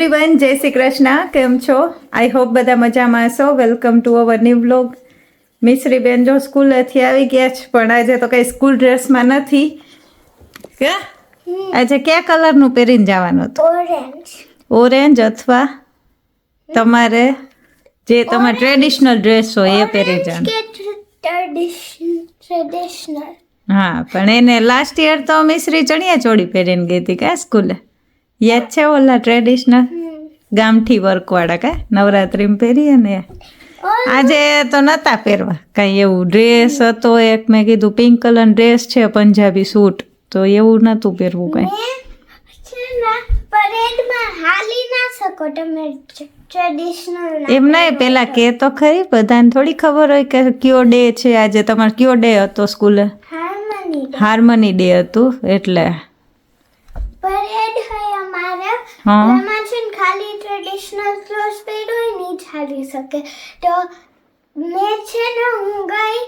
Everyone જય શ્રી કૃષ્ણ. કેમ છો? આઈ હોપ બધા મજામાં હશો. Welcome to our new blog Mishri ben જો સ્કૂલેથી આવી ગયા છે પણ આજે તો કંઈ સ્કૂલ ડ્રેસમાં નથી. કે આજે કયા કલરનું પહેરીને જવાનું હતું? ઓરેન્જ ઓરેન્જ અથવા તમારે જે તમારે ટ્રેડિશનલ ડ્રેસ હોય એ પહેરી જવાનું. હા પણ એને લાસ્ટ યર તો મિશ્રી ચણિયા ચોળી પહેરીને ગઈ હતી કા સ્કૂલે યાદ છે ઓલા ટ્રેડિશનલ ગામઠી વર્કવાળા કા? નવરાત્રીમાં પહેરીએ ને. આજે તો નતા પહેરવા. કાંઈ એવું ડ્રેસ હતો એક મેં કીધું પિંક કલર ડ્રેસ છે પંજાબી સૂટ તો એવું નહોતું પહેરવું કાંઈ. એમ નહીં પેલા કે તો ખરી બધાને થોડી ખબર હોય કે કયો ડે છે આજે. તમારો કયો ડે હતો સ્કૂલે? હાર્મની ડે હતું એટલે. પરેડ હા. એમાં ખાલી ટ્રેડિશનલ ક્લોથ પહેરો હોય નહીં ચાલી શકે. તો મેં છે ને હું ગઈ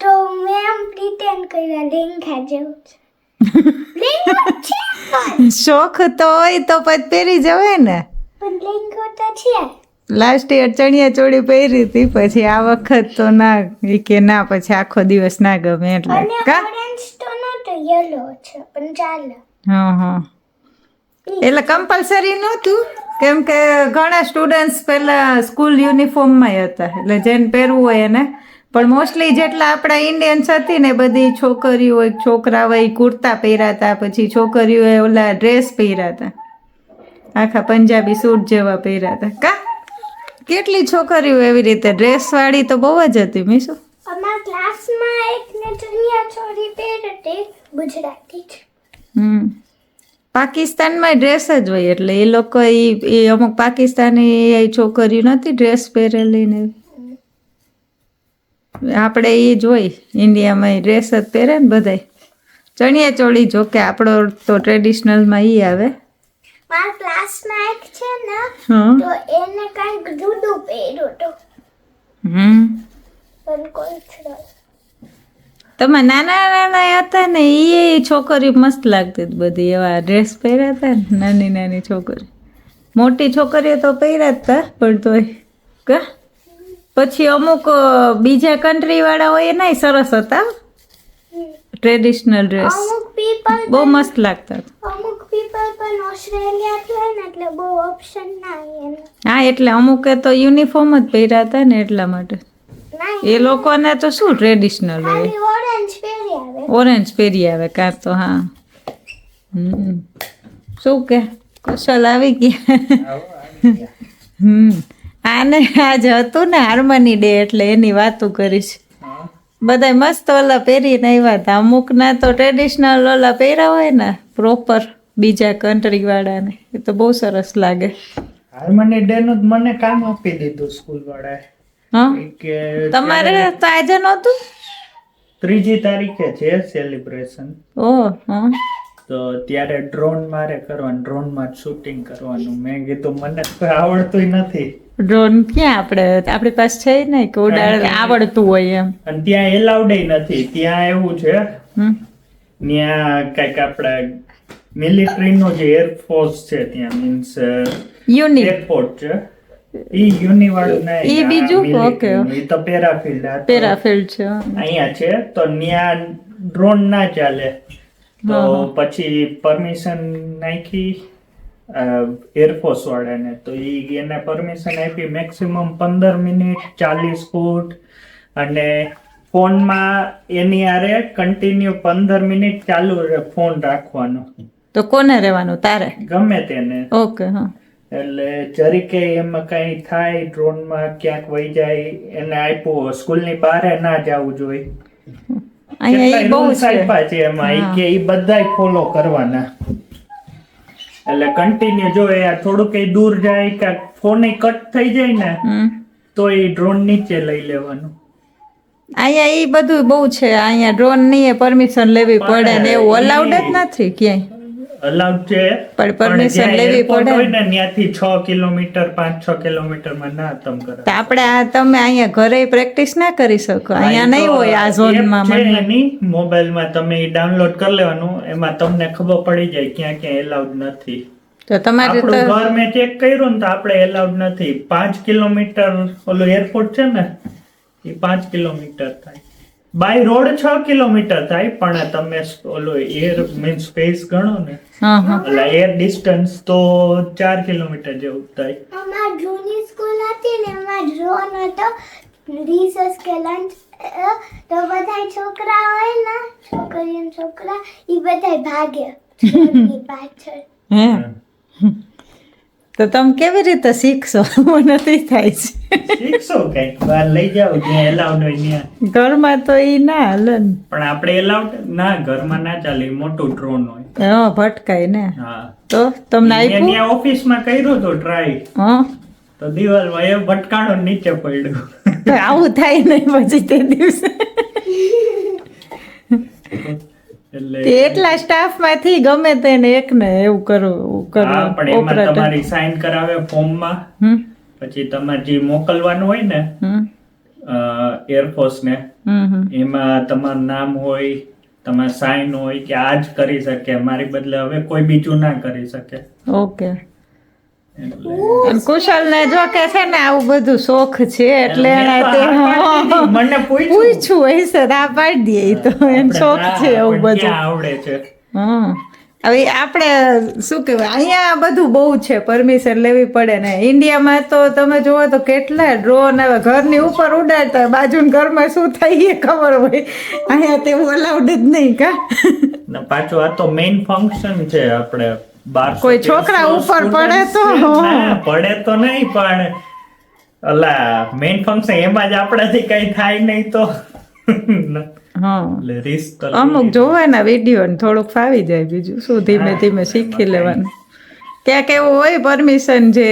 તો મેં આમ પ્રિટેન્ડ કર્યા લેંઘા જેવું છે. શોખ તો હોય તો પછી પહેરી જવાય ને. પણ લેંઘો તો છે. લાસ્ટ યર ચણિયા ચોળી પહેરી હતી પછી આ વખત તો ના કે ના પછી આખો દિવસ ના ગમે એટલે. કા? ઓરેન્જ તો નતો યલો છે પણ ચાલે. હા હા. એટલે કમ્પલસરી નહોતું. કેમ કે ઘણા સ્ટુડન્ટ્સ પહેલા સ્કૂલ યુનિફોર્મમાં હતા. એટલે જેને પહેરવું હોય એને. પણ મોસ્ટલી જેટલા આપણા ઇન્ડિયન્સ હતી ને બધી છોકરીઓ છોકરાઓએ છોકરા હોય કુર્તા પહેર્યા હતા. પછી છોકરીઓએ ઓલા ડ્રેસ પહેર્યા હતા. આખા પંજાબી સૂટ જેવા પહેર્યા હતા. કા? કેટલી છોકરીઓ એવી રીતે ડ્રેસ વાળી તો બહુ જ હતી મીશુ? અમારા ક્લાસમાં એકને ચણિયા છોરી પહેરતી ગુજરાતી હમ. પાકિસ્તાનમાં ડ્રેસ જ હોય એટલે એ લોકો એ એ અમુક પાકિસ્તાની એ છોકરીઓ નથી ડ્રેસ પહેરેલી ને આપણે એ જોઈ ઇન્ડિયામાં ડ્રેસ જ પહેરે ને બધાય. ચણિયા ચોળી જો કે આપણો તો ટ્રેડિશનલમાં એ આવે. મારા ક્લાસમાં એક છે ને તો એને કંઈક જુદું પહેર્યું હતું. હમ. પણ કોઈ તમે નાના નાના હતા ને એ છોકરી મસ્ત લાગતી બધી. એવા ડ્રેસ પહેર્યા હતા ને નાની નાની છોકરી. મોટી છોકરીઓ તો પહેર્યા જ હતા પણ તોય. કા? પછી અમુક બીજા કન્ટ્રીવાળા હોય એના સરસ હતા ટ્રેડિશનલ ડ્રેસ બહુ મસ્ત લાગતા અમુક પીપલ પણ ઓસ્ટ્રેલિયાથી હોય ને એટલે બહુ ઓપ્શન ના હા એટલે અમુકે તો યુનિફોર્મ જ પહેર્યા હતા ને એટલા માટે. એ લોકોને તો શું ટ્રેડિશનલ હોય? ઓરેન્જ પહેરી આવે. ઓરેન્જ કાં તો હા. હમ. શું કે? કુશલ આવી ગયા? હમ. આને આજ હતું ને હાર્મની ડે એટલે એની વાતો કરીશ. બધા મસ્ત ઓલા પહેરીને આવ્યા હતા. અમુકના તો ટ્રેડિશનલ ઓલા પહેર્યા હોય ને પ્રોપર બીજા કન્ટ્રી વાળાને એ તો બહુ સરસ લાગે. હાર્મની ડે નું જ મને કામ આપી દીધું સ્કૂલ વાળાએ. તમારે તો આજે નહોતું? ત્રીજી તારીખે છે સેલિબ્રેશન ઓહ તો ત્યારે ડ્રોન મારે કરવાનું ડ્રોનમાં શૂટિંગ કરવાનું. મેં કીધું મને આવડતું નથી. ડ્રોન ક્યાં આપણે? આપણી પાસે છે ને કે ઉડાડ આવડતું હોય એમ. અને ત્યાં એલાઉડ નથી. ત્યાં એવું છે ત્યાં કંઈક આપણે મિલિટરી નો જે એરફોર્સ છે ત્યાં મીન્સ યુનિક એરપોર્ટ છે. ઈ યુની ને ઈ બીજું? military ઈ તો પેરાફિલ્ડ આ પેરાફિલ્ડ છે અહીંયા છે તો ત્યાં ડ્રોન ના ચાલે. તો પછી પરમિશન નાખી એરફોર્સ વાળાને. તો ઈ એને પરમિશન આપી મેક્સિમમ પંદર મિનિટ ચાલીસ ફૂટ અને ફોનમાં એની આરે કન્ટિન્યુ પંદર મિનિટ ચાલુ ફોન રાખવાનો. તો કોને રહેવાનું? તારે? ગમે તેને. ઓકે હા. એટલે જરીકે એમાં કઈ થાય ડ્રોનમાં ક્યાંક વહી જાય એને આપ્યું સ્કૂલની બહાર ના જવું જોઈએ. બહુ છે. એમાં કે એ બધા ફોલો કરવાના. એટલે કન્ટિન્યુ જો એ થોડુંક કઈ દૂર જાય કે ફોન કટ થઈ જાય ને તો એ ડ્રોન નીચે લઈ લેવાનું. અહીંયા એ બધું બહુ છે. અહીંયા ડ્રોનની પરમિશન લેવી પડે ને એવું અલાઉડ જ નથી ક્યાંય. અલાઉડ છે પણ પરમિશન લેવી પડે. હોય ને ત્યાંથી છ કિલોમીટર પાંચ છ કિલોમીટરમાં ના તમ કરે તો આપણે આ તમે અહીંયા ઘરે પ્રેક્ટિસ ના કરી શકો. અહીંયા નહીં હોય આ ઝોનમાં મને એની મોબાઈલમાં તમે ડાઉનલોડ કરી લેવાનું એમાં તમને ખબર પડી જાય ક્યાં ક્યાં એલાઉડ નથી. તો તમારે તો ઘર મેં ચેક કર્યું ને તો આપણે એલાઉડ નથી. પાંચ કિલોમીટર ઓલું એરપોર્ટ છે ને એ પાંચ કિલોમીટર થાય. બાય રોડ છ કિલોમીટર થાય પણ તમે ઓલો એર મીન્સ સ્પેસ ગણો ને હા હા. એટલે એર ડિસ્ટન્સ તો ચાર કિલોમીટર જેવું થાય. અમાર જૂની સ્કૂલ હતી ને એમાં ડ્રોન હતો. રિસર્ચ કે લંચ તો બધા છોકરા હોય ને છોકરી છોકરા એ બધા ભાગે. પાછળ. હે? તો તમે કેવી રીતે શીખશો? મને નથી થાય છે. શીખશો કંઈક. બહાર લઈ જાવ ત્યાં એલાઉડ હોય ત્યાં. ઘરમાં તો એ ના હાલે પણ આપણે એલાઉડ ના ઘરમાં ના ચાલે મોટું ડ્રોન હોય. હા ભટકાય ને. હા. તો તમને મેં આપ્યું? ત્યાં ઓફિસમાં કર્યું તો ટ્રાય હા. તો દિવાલમાં એ ભટકાણો નીચે પડ્યું. આવું થાય નહીં પછી તે દિવસે. એટલે એટલા સ્ટાફમાંથી ગમે તેને એકને એવું કરવું હા પણ એમાં તમારી સાઈન કરાવે ફોર્મમાં. માં પછી તમારે જે મોકલવાનું હોય ને એરફોર્સ ને એમાં તમારું નામ હોય તમારે સાઈન હોય કે આ જ કરી શકે મારી બદલે હવે કોઈ બીજું ના કરી શકે. ઓકે. કુશલ ને જો કે છે ને આવું બધું શોખ છે એટલે તે. મને પૂછ્યું. હશે આ પાડી દે તો. એમ શોખ છે એવું બધું. આવડે છે? હા હવે આપણે શું કહેવાય અહીંયા બધું બહુ છે પરમિશન લેવી પડે ને. ઇન્ડિયામાં તો તમે જુઓ તો કેટલા ડ્રોન હવે ઘરની ઉપર ઉડાડતા હોય બાજુના ઘરમાં શું થાય એ ખબર હોય. અહીંયા તેવું અલાઉડ જ નહીં કા. પાછું આ તો મેઇન ફંક્શન છે આપણે કોઈ છોકરા ઉપર પડે તો. પડે તો નહીં પણ અલા મેઇન ફંક્શન એમાં જ આપણાથી કઈ થાય નહીં તો. અમુક જોવાના વીડિયો ને થોડુંક ફાવી જાય બીજું. શું ધીમે ધીમે શીખી લેવાનું. ક્યાંક એવું હોય પરમિશન જે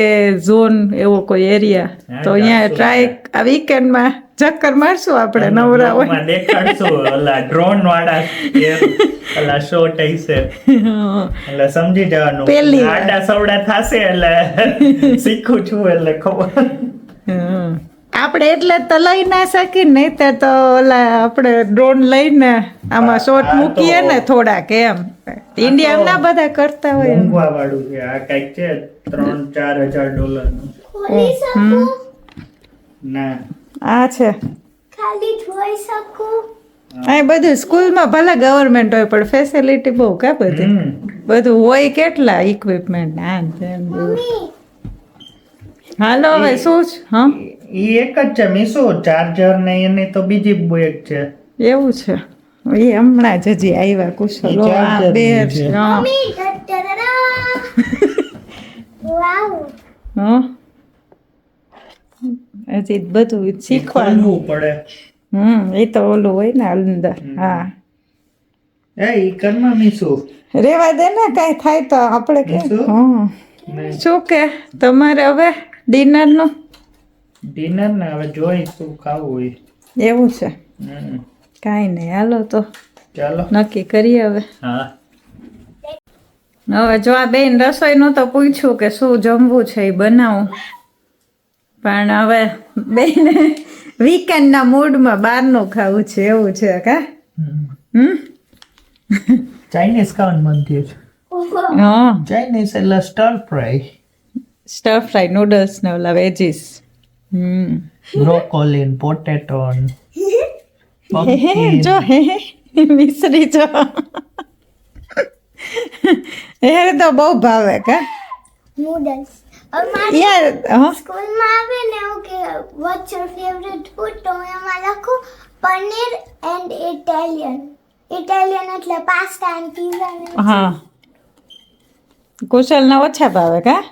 ઝોન એવો કોઈ એરિયા તો અહીંયા ટ્રાય આ વીકેન્ડમાં ચક્કર મારશું આપણે નવરા હોય. દેખાડશું. ઓલા ડ્રોન વાળા ઓલા શોટ હશે એટલે સમજી જવાનું. પેલી આડા સવડા થાશે એટલે શીખું છું એટલે ખબર. આપણે એટલે તો લઈ ના શકીએ નહીં તો ઓલા આપણે ડ્રોન લઈને આમાં શોટ મૂકીએ ને થોડાક એમ. ઇન્ડિયામાં ના બધા કરતા હોય. મોંઘવા વાળું છે. આ કંઈક છે ત્રણ ચાર હજાર ડોલરનું. ના. આ છે. ખાલી જોઈ શકું? આ બધું સ્કૂલમાં ભલે ગવર્મેન્ટ હોય પણ ફેસિલિટી બહુ કા બધી? બધું હોય કેટલા ઇક્વિપમેન્ટ આમ ને તે ને બધું. મમ્મી. હાલો હવે શું છે? હા? એ એક જ છે મીસો ચાર્જર ને એની તો બીજી એક છે. એવું છે. એ હમણાં જ હજી આવ્યા કુશલો બે હજી બધું શીખવાનું. પડે. હમ એ તો ઓલું હોય ને અંદર. હા. એ ઈ કરમાં મીસુ રેવા દે ને કાંઈ થાય તો આપણે કે. શું? શું કે? તમારે હવે ડિનરનું? ડિનર ને હવે જોઈ શું ખાવું હોય. એવું છે. હમ. કાંઈ નહીં. હાલો તો ચાલો. નક્કી કરીએ હવે. હા. હવે જો આ બેન રસોઈનું તો પૂછ્યું કે શું જમવું છે એ બનાવું. પણ હવે બેન વીકેન્ડના મૂડમાં બહારનું ખાવું છે એવું છે કા? હમ. ચાઇનીઝ ખાવાનું મન થયું છે. હા. ચાઇનીઝ એટલે stir fry stir fry noodles ને ઓલા વેજીસ હમ. બ્રોકોલી પોટેટો હે જો હે મિશ્રી જો એ તો બહુ ભાવે કા? નૂડલ્સ અમારી યાર હા? સ્કૂલમાં આવે ને એવું કે વોટ્સ યોર ફેવરેટ ફૂડ તો હું એમાં લખું પનીર એન્ડ ઇટાલિયન ઇટાલિયન એટલે પાસ્તા એન્ડ પીઝા હા. કુશલના ઓછા ભાવે કા?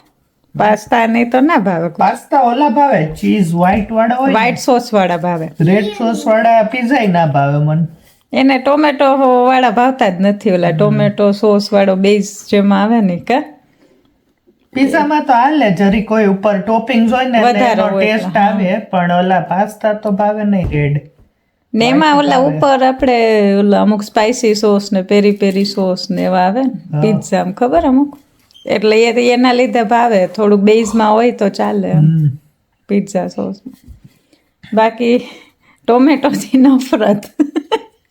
પાસ્તા નહીં તો ના ભાવે. પાસ્તા ઓલા ભાવે ચીઝ વ્હાઈટ વાળા હોય વ્હાઈટ સોસ વાળા ભાવે. રેડ સોસ વાળા પીઝા ના ભાવે મને. એને ટોમેટો વાળા ભાવતા જ નથી ઓલા. ટોમેટો સોસ વાળો બેઝ જેમાં આવે ને કે? પીઝામાં તો હાલે જરી કોઈ ઉપર ટોપિંગ હોય ને વધારે ટેસ્ટ આવે પણ ઓલા પાસ્તા તો ભાવે નહીં રેડ ને એમાં ઓલા ઉપર આપણે ઓલા અમુક સ્પાઇસી સોસ ને પેરી પેરી સોસ ને એવા આવે ને. પિઝા ખબર અમુક? એટલે એ એના લીધે ભાવે. થોડુંક બેઝમાં હોય તો ચાલે. પિઝા સોસ બાકી ટોમેટોથી નફરત.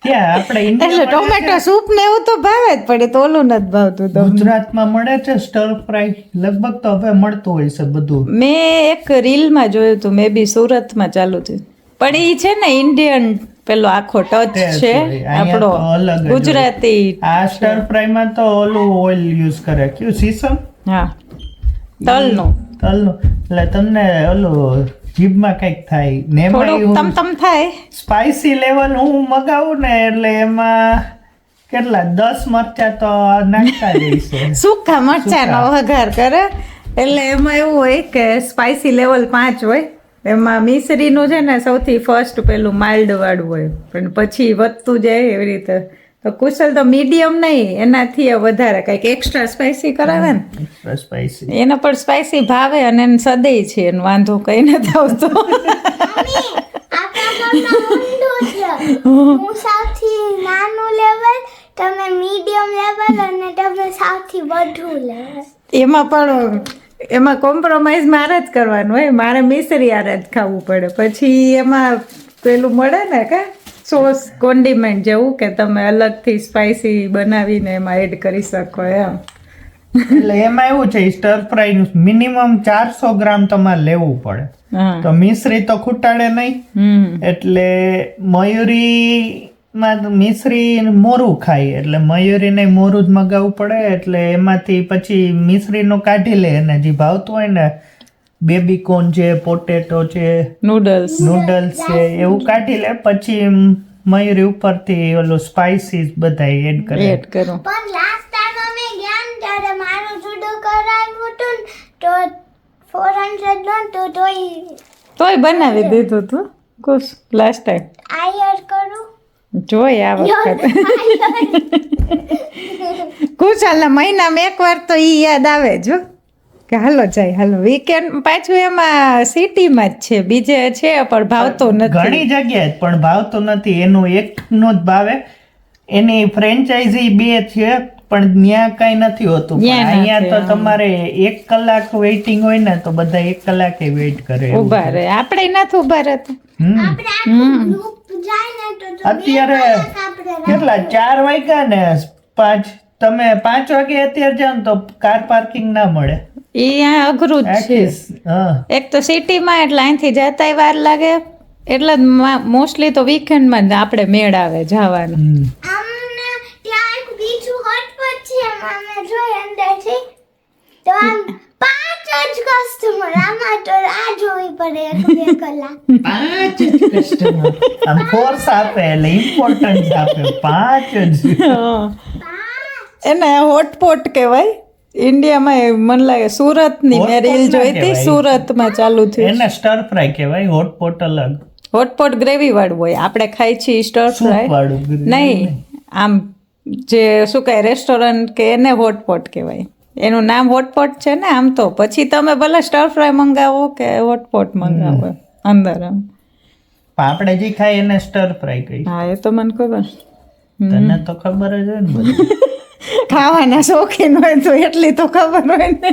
એટલે ટોમેટો સૂપ ને એવું તો ભાવે જ પડે તો ઓલું નથી ભાવતું તો. ગુજરાતમાં મળે છે સ્ટર ફ્રાય લગભગ તો હવે મળતું હોય છે બધું. મેં એક રીલમાં જોયું હતું મે બી સુરતમાં ચાલુ થયું. પણ એ છે ને ઇન્ડિયન પેલો આખો ટચ છે આપણો અલગ ગુજરાતી આ સ્ટર ફ્રાયમાં તો ઓલું ઓઇલ યુઝ કરે. કયું? સીસમ? હા. તલનું. તલનું. એટલે તમને ઓલું જીભમાં કંઈક થાય. ને તમ તમ થાય. સ્પાઇસી લેવલ હું મગાવું ને એટલે એમાં કેટલા? દસ મરચા તો નાખતા જ છે. સૂકા મરચાંનો વઘાર કરે. એટલે એમાં એવું હોય કે સ્પાઇસી લેવલ પાંચ હોય. એમાં મિસરીનું છે ને સૌથી ફર્સ્ટ પેલું માઇલ્ડવાળું હોય. પણ પછી વધતું જાય એવી રીતે. તો કુશલ તો મીડિયમ નહીં એનાથી વધારે. કંઈક એક્સ્ટ્રા સ્પાઇસી કરાવે ને? સ્પાઇસી એને પણ સ્પાઇસી ભાવે અને એને સદય છે એનો વાંધો કંઈ નથી આવતો. હું સૌથી નાનું લેવલ તમે મીડિયમ લેવલ અને તમે સૌથી વધુ લેવલ એમાં પણ એમાં કોમ્પ્રોમાઇઝ મારે જ કરવાનું હોય. મારે મિસરી આરે જ ખાવું પડે. પછી એમાં પેલું મળે ને કે સોસ કોન્ડિમેન્ટ જેવું કે તમે અલગથી સ્પાઇસી બનાવીને એમાં એડ કરી શકો એમ. એટલે એમાં એવું છે સ્ટર ફ્રાય મિનિમમ ચારસો ગ્રામ તમારે લેવું પડે. તો મિશ્રી તો ખૂટાડે નહીં. એટલે મયુરીમાં મિશ્રી મોરું ખાય એટલે મયુરીને મોરું જ મગાવવું પડે એટલે એમાંથી પછી મિશ્રીનું કાઢી લે. અને જે ભાવતું હોય ને બેબી કોર્ન છે પોટેટો છે નૂડલ્સ નૂડલ્સ છે એવું કાઢી લે. પછી મયુરી ઉપરથી ઓલું સ્પાઇસીસ બધા એડ કરે. એડ કરો. પણ લાસ્ટ ટાઈમ અમે ગયા ને ત્યારે મારું જુડો કરાવ્યું હતું તો ફોર હંડ્રેડ તો તોય બનાવી દીધું તું. કુશ લાસ્ટ ટાઈમ આયર કરું. જોઈ આ વખત. કુશાલના મહિનામાં એક વાર તો એ યાદ આવે જો કે હાલો જાય હાલો. વીકેન્ડ પાછું એમાં સિટીમાં જ છે બીજે છે પણ ભાવતો નથી. ઘણી જગ્યાએ જ પણ ભાવતો નથી. એનું એકનો જ ભાવે એની ફ્રેન્ચાઇઝી બે છે પણ ત્યાં કઈ નથી હોતું. પણ અહીંયા તો તમારે એક કલાક વેઇટિંગ હોય ને તો બધા એક કલાકે વેઇટ કરે. ઊભા રહે. આપણે નથી ઊભા રહેતા. અત્યારે કેટલા? ચાર વાગ્યા ને પાંચ. તમે પાંચ વાગે અત્યારે જાઓ તો કાર પાર્કિંગ ના મળે. એ અહીંયા અઘરું જ છે. એક તો સિટીમાં એટલે અહીંથી જતાય વાર લાગે. એટલે મોસ્ટલી તો વીકેન્ડમાં જ આપણે મેળ આવે જવાનું અમને ત્યાં એક બીજું એમાં અમે જોઈ અંદરથી તો આમ પાંચ જ કસ્ટમર આમાં તો આ જોવી પડે એક બે કલાક. પાંચ જ કસ્ટમર આમ ફોર્સ આપે એટલે ઇમ્પોર્ટન્સ આપે પાંચ જ. એને હોટપોટ કહેવાય. ઇન્ડિયામાં મને લાગે સુરતની મેં રીલ જોઈ હતી સુરતમાં ચાલુ થયું. એને સ્ટર ફ્રાય કહેવાય હોટપોટ અલગ. હોટપોટ ગ્રેવી વાળું હોય. આપણે ખાઈ છીએ સ્ટર ફ્રાય નહીં. આમ જે શું કહે રેસ્ટોરન્ટ કે એને હોટપોટ કહેવાય. એનું નામ હોટપોટ છે ને આમ તો. પછી તમે ભલે સ્ટર ફ્રાય મંગાવો કે હોટપોટ મંગાવો અંદર આમ. પણ આપણે જે ખાય એને સ્ટર ફ્રાય કહી. હા એ તો મને ખબર. તને તો ખબર જ હોય ને બધું. ખાવાના શોખીન હોય તો એટલી તો ખબર હોય ને.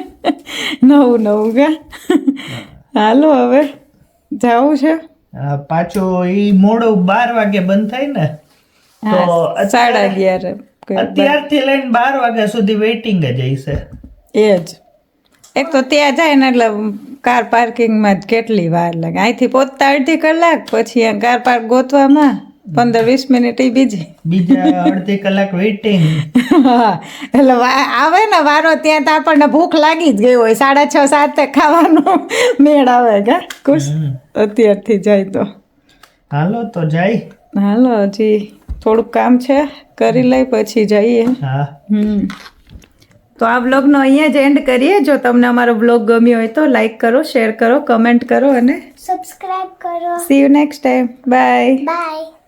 નવું નવું કે? હાલો હવે જવું છે? પાછું એ મોડું બાર વાગે બંધ થાય ને. તો સાડા અગિયાર અત્યારથી લઈને બાર વાગ્યા સુધી વેઇટિંગ જ હશે એ જ એક તો ત્યાં જાય ને એટલે કાર પાર્કિંગમાં જ કેટલી વાર લાગે. અહીંથી પોતા અડધી કલાક પછી કાર પાર્ક ગોતવામાં પંદર વીસ મિનિટ એ બીજી. બીજા અડધી કલાક વેઇટિંગ એટલે આવે ને વારો ત્યાં તો આપણને ભૂખ લાગી જ ગઈ હોય. સાડા છ સાતે ખાવાનો મેળ આવે કે? ખુશ? અત્યારથી જાય તો. હાલો તો જાય. હાલો હજી થોડુંક કામ છે કરી લઈ પછી જઈએ. હમ. તો આ બ્લોગનો અહીંયા જ એન્ડ કરીએ. જો તમને અમારો બ્લોગ ગમ્યો હોય તો લાઈક કરો શેર કરો કમેન્ટ કરો અને સબસ્ક્રાઇબ કરો. See you next time bye bye